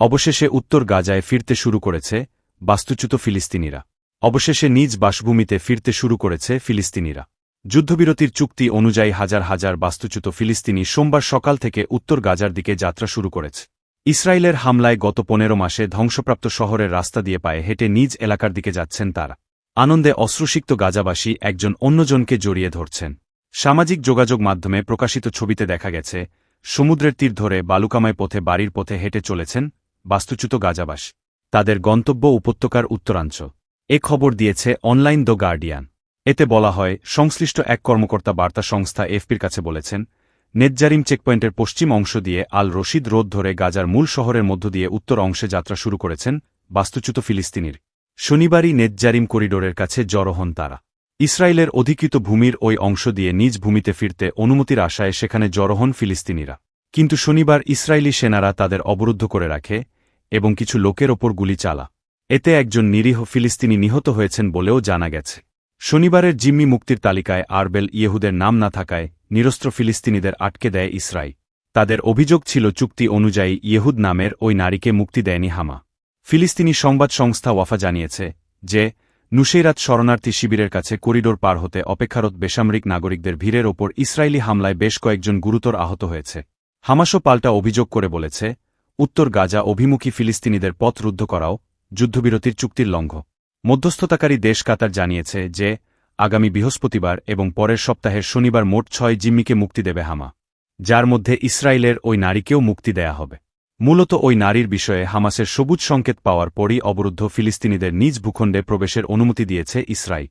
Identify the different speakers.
Speaker 1: অবশেষে উত্তর গাজায় ফিরতে শুরু করেছে বাস্তুচ্যুত ফিলিস্তিনিরা। অবশেষে নিজ বাসভূমিতে ফিরতে শুরু করেছে ফিলিস্তিনিরা। যুদ্ধবিরতির চুক্তি অনুযায়ী হাজার হাজার বাস্তুচ্যুত ফিলিস্তিনি সোমবার সকাল থেকে উত্তর গাজার দিকে যাত্রা শুরু করেছে। ইসরায়েলের হামলায় গত পনেরো মাসে ধ্বংসপ্রাপ্ত শহরের রাস্তা দিয়ে পায়ে হেঁটে নিজ এলাকার দিকে যাচ্ছেন তারা। আনন্দে অশ্রুসিক্ত গাজাবাসী একজন অন্যজনকে জড়িয়ে ধরছেন। সামাজিক যোগাযোগ মাধ্যমে প্রকাশিত ছবিতে দেখা গেছে, সমুদ্রের তীর ধরে বালুকামায় পথে বাড়ির পথে হেঁটে চলেছেন বাস্তুচ্যুত গাজাবাস, তাদের গন্তব্য উপত্যকার উত্তরাঞ্চল এ খবর দিয়েছে অনলাইন দ্য গার্ডিয়ান। এতে বলা হয়, সংশ্লিষ্ট এক কর্মকর্তা বার্তা সংস্থা এফপির কাছে বলেছেন, নেতজারিম চেকপয়েন্টের পশ্চিম অংশ দিয়ে আল রশিদ রোদ ধরে গাজার মূল শহরের মধ্য দিয়ে উত্তর অংশে যাত্রা শুরু করেছেন বাস্তুচ্যুত ফিলিস্তিনির। শনিবারই নেজ্জারিম করিডোরের কাছে জড়ো হন তারা। ইসরায়েলের অধিকৃত ভূমির ওই অংশ দিয়ে নিজ ভূমিতে ফিরতে অনুমতির আশায় সেখানে জড়ো হন ফিলিস্তিনিরা। কিন্তু শনিবার ইসরায়েলি সেনারা তাদের অবরুদ্ধ করে রাখে এবং কিছু লোকের ওপর গুলি চালা। এতে একজন নিরীহ ফিলিস্তিনি নিহত হয়েছেন বলেও জানা গেছে। শনিবারের জিম্মি মুক্তির তালিকায় আরবেল ইয়েহুদের নাম না থাকায় নিরস্ত্র ফিলিস্তিনিদের আটকে দেয় ইসরাই তাদের অভিযোগ ছিল চুক্তি অনুযায়ী ইয়েহুদ নামের ওই নারীকে মুক্তি দেয়নি হামা। ফিলিস্তিনি সংবাদ সংস্থা ওয়াফা জানিয়েছে যে, নুসেইরাত শরণার্থী শিবিরের কাছে করিডোর পার হতে অপেক্ষারত বেসামরিক নাগরিকদের ভিড়ের ওপর ইসরায়েলি হামলায় বেশ কয়েকজন গুরুতর আহত হয়েছে। হামাসও পাল্টা অভিযোগ করে বলেছে উত্তর গাজা অভিমুখী ফিলিস্তিনিদের পথ রুদ্ধ করাও যুদ্ধবিরতির চুক্তির লঙ্ঘ। মধ্যস্থতাকারী দেশ কাতার জানিয়েছে যে, আগামী বৃহস্পতিবার এবং পরের সপ্তাহের শনিবার মোট ছয় জিম্মিকে মুক্তি দেবে হামা, যার মধ্যে ইসরায়েলের ওই নারীকেও মুক্তি দেয়া হবে। মূলত ওই নারীর বিষয়ে হামাসের সবুজ সংকেত পাওয়ার পরই অবরুদ্ধ ফিলিস্তিনিদের নিজ ভূখণ্ডে প্রবেশের অনুমতি দিয়েছে ইসরায়েল।